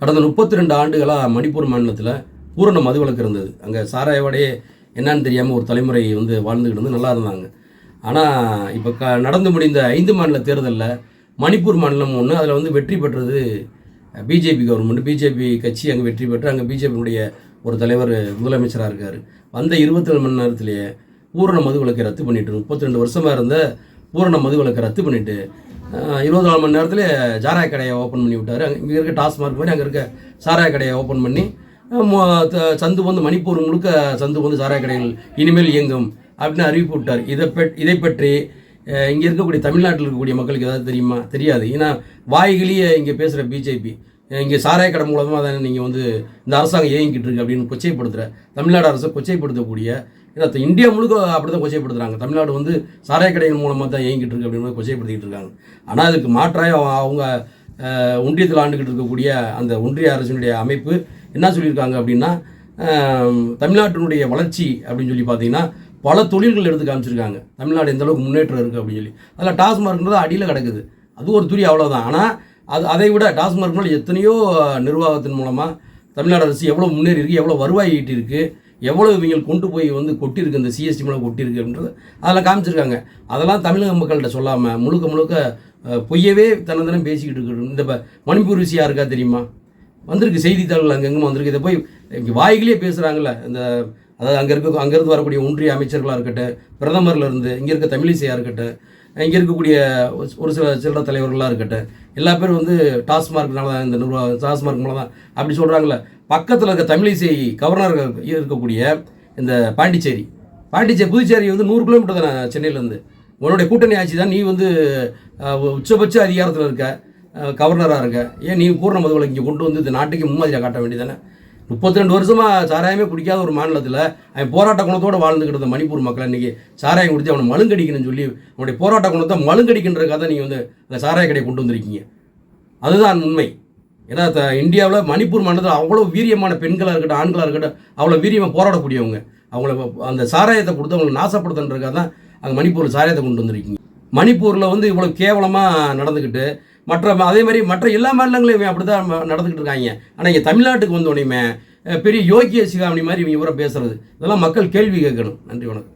கடந்த முப்பத்தி ரெண்டு ஆண்டுகளாக மணிப்பூர் மாநிலத்தில் பூரண மதுவிலக்கு இருந்தது. அங்கே சாராயவாடையே என்னன்னு தெரியாமல் ஒரு தலைமுறை வந்து வாழ்ந்துக்கிட்டு வந்து நல்லா இருந்தாங்க. ஆனால் இப்போ க நடந்து முடிந்த ஐந்து மாநில தேர்தலில் மணிப்பூர் மாநிலம் ஒன்று அதில் வந்து வெற்றி பெற்றது பிஜேபி கவர்மெண்ட் பிஜேபி கட்சி அங்கே வெற்றி பெற்று அங்கே பிஜேபியினுடைய ஒரு தலைவர் முதலமைச்சராக இருக்கார். வந்த இருபத்தி நாலு மணி நேரத்திலேயே பூரண மது விளக்கை ரத்து பண்ணிட்டு முப்பத்தி ரெண்டு வருஷமாக இருந்த பூரண மது விளக்கை ரத்து பண்ணிவிட்டு இருபத்தி நாலு மணி நேரத்தில் ஜாராய கடையை ஓப்பன் பண்ணி விட்டார். அங்கே இங்கே இருக்க டாஸ்மார்க் மாதிரி அங்கே இருக்க சாராய கடையை ஓப்பன் பண்ணி த- சந்து வந்து மணிப்பூர் முழுக்க சந்து வந்து சாராய கடைகள் இனிமேல் இயங்கும் அப்படின்னு அறிவிப்பு விட்டார். இதை பெ இதை பற்றி இங்கே இருக்கக்கூடிய தமிழ்நாட்டில் இருக்கக்கூடிய மக்களுக்கு ஏதாவது தெரியுமா? தெரியாது. ஏன்னா வாய்களையே இங்கே பேசுகிற பிஜேபி இங்கே சாராய கடை மூலமாக தானே நீங்கள் வந்து இந்த அரசாங்கம் இயங்கிட்டு இருக்கு அப்படின்னு கொச்சைப்படுத்துகிற தமிழ்நாடு அரசை கொச்சைப்படுத்தக்கூடிய ஏன்னா இந்தியா முழுக்க அப்படி தான் கொச்சைப்படுத்துகிறாங்க தமிழ்நாடு வந்து சாராய கடைகள் மூலமாக தான் இயங்கிட்டு இருக்கு அப்படின்னு கொச்சைப்படுத்திட்டு இருக்காங்க. ஆனால் அதுக்கு மாற்றாக அவங்க ஒன்றியத்தில் ஆண்டுகிட்டு இருக்கக்கூடிய அந்த ஒன்றிய அரசினுடைய அமைப்பு என்ன சொல்லியிருக்காங்க அப்படின்னா தமிழ்நாட்டினுடைய வளர்ச்சி அப்படின்னு சொல்லி பார்த்தீங்கன்னா பல தொழில்கள் எடுத்து காமிச்சிருக்காங்க. தமிழ்நாடு எந்த அளவுக்கு முன்னேற்றம் இருக்குது அப்படின்னு சொல்லி. அதில் டாஸ்மார்க்ன்றது அடியில் கிடக்குது. அது ஒரு துளி அவ்வளோதான் ஆனால் அது அதை விட டாஸ்மார்க் மூலம் எத்தனையோ நிர்வாகத்தின் மூலமாக தமிழ்நாடு அரசு எவ்வளோ முன்னேறி இருக்குது எவ்வளோ வருவாய் ஈட்டிருக்கு எவ்வளோ இவங்க கொண்டு போய் வந்து கொட்டியிருக்கு இந்த சிஎஸ்டி மூலம் கொட்டியிருக்கு அப்படின்றது அதெல்லாம் காமிச்சிருக்காங்க. அதெல்லாம் தமிழக மக்கள்கிட்ட சொல்லாமல் முழுக்க முழுக்க பொய்யவே பொய்யவே தினம் பேசிக்கிட்டு இருக்கணும் இந்த மணிப்பூர் விஷயம் இருக்கா தெரியுமா? வந்திருக்கு செய்தித்தாள்கள் அங்கெங்கும் வந்திருக்கு. இதை போய் இங்கே வாய்களே பேசுகிறாங்கல்ல இந்த அதாவது அங்கே இருக்க அங்கேருந்து வரக்கூடிய ஒன்றிய அமைச்சர்களாக இருக்கட்டும் பிரதமர்ல இருந்து இங்கே இருக்க தமிழிசையாக இருக்கட்டும் இங்கே இருக்கக்கூடிய ஒரு- ஒரு சில சில்லற தலைவர்களாக இருக்கட்டும் எல்லா பேரும் வந்து டாஸ்மார்க்னால தான் இந்த நிர்வாகம் டாஸ்மார்க் மூலம் தான் அப்படி சொல்கிறாங்களே பக்கத்தில் இருக்க தமிழிசை கவர்னர் இருக்கக்கூடிய இந்த பாண்டிச்சேரி. பாண்டிச்சேரி புதுச்சேரி வந்து நூறு கிலோமீட்டர் தானே சென்னையிலேருந்து. உன்னுடைய கூட்டணி ஆட்சி தான் நீ வந்து உச்சபட்ச அதிகாரத்தில் இருக்க கவர்னராக இருக்க. ஏன் நீ பூர்ண மதுவிலை இங்கே கொண்டு வந்து இந்த நாட்டுக்கு முன்மாதிரியாக காட்ட வேண்டியதானே முப்பத்தி ரெண்டு வருஷமாக சாராயமே குடிக்காத ஒரு மாநிலத்தில் அவன் போராட்ட குணத்தோடு வாழ்ந்துக்கிட்டு இருந்த மணிப்பூர் மக்கள் இன்றைக்கி சாராயம் குடித்து அவனை மழுங்கடிக்கணும்னு சொல்லி அவனுடைய போராட்ட குணத்தை மழுங்கடிக்கின்றதுக்காக நீங்கள் வந்து அந்த சாராய கடையை கொண்டு வந்திருக்கீங்க. அதுதான் உண்மை. ஏன்னா இந்தியாவில் மணிப்பூர் மாநிலத்தில் அவ்வளோ வீரியமான பெண்களாக இருக்கட்டும் ஆண்களாக இருக்கட்டும் அவ்வளோ வீரியமாக போராடக்கூடியவங்க. அவங்கள அந்த சாராயத்தை கொடுத்து அவங்களை நாசப்படுத்துன்றதுக்காக தான் அங்கே மணிப்பூரில் சாராயத்தை கொண்டு வந்திருக்கீங்க. மணிப்பூரில் வந்து இவ்வளோ கேவலமாக நடந்துக்கிட்டு மற்ற அதே மாதிரி மற்ற எல்லா மாநிலங்களையும் அப்படி தான் நடந்துக்கிட்டு இருக்காங்க. ஆனால் இங்கே தமிழ்நாட்டுக்கு வந்தோடனே பெரிய யோகிய சிகாமணி மாதிரி இவங்க இவரை பேசுறது. இதெல்லாம் மக்கள் கேள்வி கேட்கணும். நன்றி வணக்கம்.